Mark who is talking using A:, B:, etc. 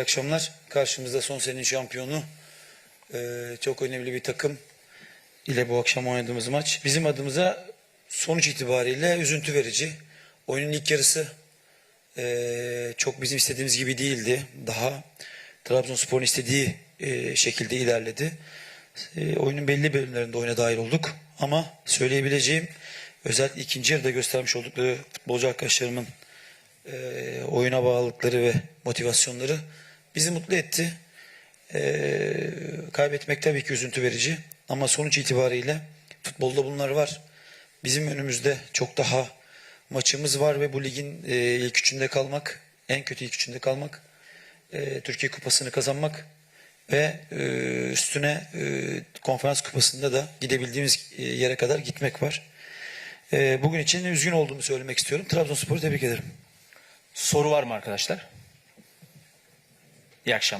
A: İyi akşamlar. Karşımızda son senenin şampiyonu. Ee, çok önemli bir takım ile bu akşam oynadığımız maç. Bizim adımıza sonuç itibariyle üzüntü verici. Oyunun ilk yarısı ee, çok bizim istediğimiz gibi değildi. Daha Trabzonspor'un istediği ee, şekilde ilerledi. Ee, oyunun belli bölümlerinde oyuna dahil olduk. Ama söyleyebileceğim özellikle ikinci yarıda göstermiş oldukları futbolcu arkadaşlarımın e, oyuna bağlılıkları ve motivasyonları bizi mutlu etti. E, kaybetmek tabii ki üzüntü verici ama sonuç itibariyle futbolda bunlar var. Bizim önümüzde çok daha maçımız var ve bu ligin e, ilk üçünde kalmak, en kötü ilk üçünde kalmak, e, Türkiye Kupası'nı kazanmak ve e, üstüne e, konferans kupasında da gidebildiğimiz e, yere kadar gitmek var. E, bugün için üzgün olduğumu söylemek istiyorum. Trabzonspor'u tebrik ederim.
B: Soru var mı arkadaşlar? İyi akşamlar.